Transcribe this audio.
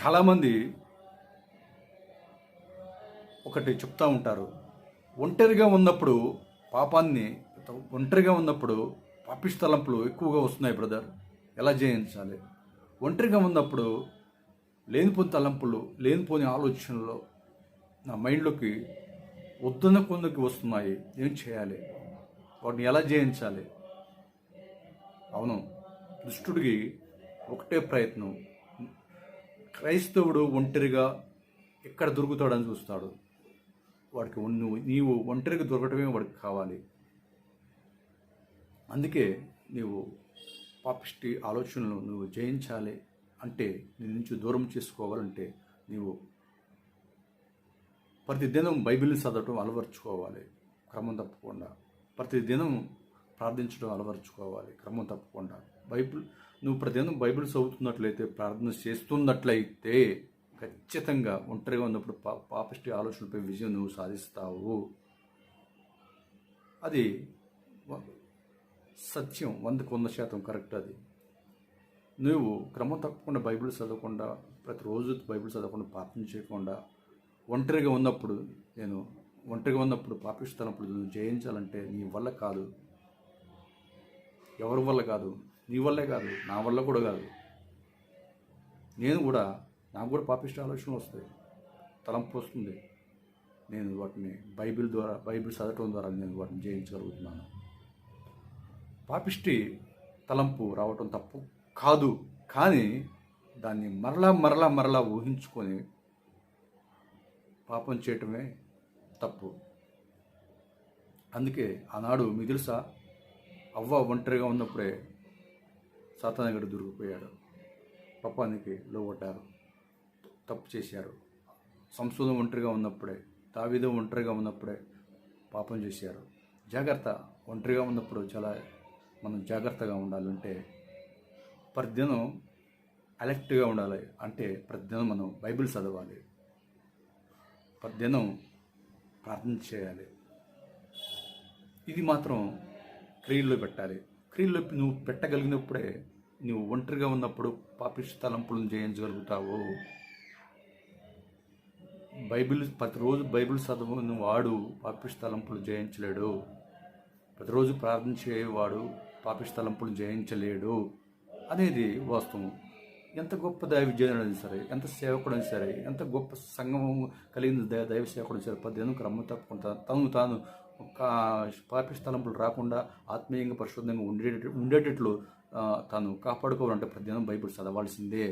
చాలామంది ఒకటి చెప్తూ ఉంటారు. ఒంటరిగా ఉన్నప్పుడు పాపాన్ని ఒంటరిగా ఉన్నప్పుడు పాపిష్ తలంపులు ఎక్కువగా వస్తున్నాయి బ్రదర్. ఎలా జయించాలి? ఒంటరిగా ఉన్నప్పుడు లేనిపోని తలంపులు లేనిపోని ఆలోచనలు నా మైండ్లోకి వద్దన కొందకి వస్తున్నాయి. ఏం చేయాలి? వాటిని ఎలా జయించాలి? అవును దుష్టుడికి ఒకటే ప్రయత్నం. క్రైస్తవుడు ఒంటరిగా ఎక్కడ దొరుకుతాడని చూస్తాడు. వాడికి నువ్వు నీవు ఒంటరిగా దొరకటమే వాడికి కావాలి. అందుకే నీవు పాపిష్టి ఆలోచనలు నువ్వు జయించాలి అంటే నీ నుంచి దూరం చేసుకోవాలంటే నీవు ప్రతిదినం బైబిల్ని చదవటం అలవర్చుకోవాలి. క్రమం తప్పకుండా. ప్రతిదినం ప్రార్థించడం అలవరుచుకోవాలి. క్రమం తప్పకుండా. బైబిల్ నువ్వు ప్రతిదినం బైబిల్ చదువుతున్నట్లయితే ప్రార్థన చేస్తున్నట్లయితే ఖచ్చితంగా ఒంటరిగా ఉన్నప్పుడు పా పాపిష్టి ఆలోచనలపై విజయం నువ్వు సాధిస్తావు. అది సత్యం వందకు వంద శాతం కరెక్ట్ అది. నువ్వు క్రమం తప్పకుండా బైబిల్ చదవకుండా ప్రతిరోజు బైబిల్ చదవకుండా ప్రార్థన చేయకుండా ఒంటరిగా ఉన్నప్పుడు నేను ఒంటరిగా ఉన్నప్పుడు పాపిస్తున్నప్పుడు నువ్వు జయించాలంటే నీ వల్ల కాదు. ఎవరి వల్ల కాదు? నీ వల్లే కాదు. నా వల్ల కూడా కాదు. నేను కూడా నాకు కూడా పాపిష్ట ఆలోచనలు వస్తాయి. తలంపు వస్తుంది. నేను వాటిని బైబిల్ ద్వారా బైబిల్ చదవటం ద్వారా నేను వాటిని జయించగలుగుతున్నాను. పాపిష్టి తలంపు రావటం తప్పు కాదు. కానీ దాన్ని మరలా మరలా మరలా ఊహించుకొని పాపం చేయటమే తప్పు. అందుకే ఆనాడు మీకు తెలుసా? అవ్వ ఒంటరిగా ఉన్నప్పుడే సాతానగడు దొరికిపోయాడు. పాపానికి లోబడ్డారు. తప్పు చేశారు. సంస్కృతం ఒంటరిగా ఉన్నప్పుడే తావిదో ఒంటరిగా ఉన్నప్పుడే పాపం చేశారు. జాగ్రత్త ఒంటరిగా ఉన్నప్పుడు చాలా మనం జాగ్రత్తగా ఉండాలంటే ప్రతిదినం అలర్ట్గా ఉండాలి. అంటే ప్రతిదినం మనం బైబిల్ చదవాలి. ప్రతిదినం ప్రార్థన చేయాలి. ఇది మాత్రం క్రియల్లో పెట్టాలి. క్రియల్లో నువ్వు పెట్టగలిగినప్పుడే నువ్వు ఒంటరిగా ఉన్నప్పుడు పాపిష్ తలంపులను జయించగలుగుతావు. బైబిల్ ప్రతిరోజు బైబిల్ చదవని వాడు పాపిష్ తలంపులు జయించలేడు. ప్రతిరోజు ప్రార్థన చేయవాడు పాపిష్ తలంపులు జయించలేడు. అనేది వాస్తవం. ఎంత గొప్ప దైవ విజయనైనా సరే ఎంత సేవకుడైనా సరే ఎంత గొప్ప సంగమం కలిగిన దైవ దైవ సేవకుడైనా సరే పద్దెనిమిది క్రమం తప్పకుండా తను తాను పాపిష్టి తలంపులు రాకుండా ఆత్మీయంగా పరిశుద్ధంగా ఉండేటట్లు ఉండేటట్లు తాను కాపాడుకోవాలంటే ప్రతిదినం బైబిల్ చదవాల్సిందే.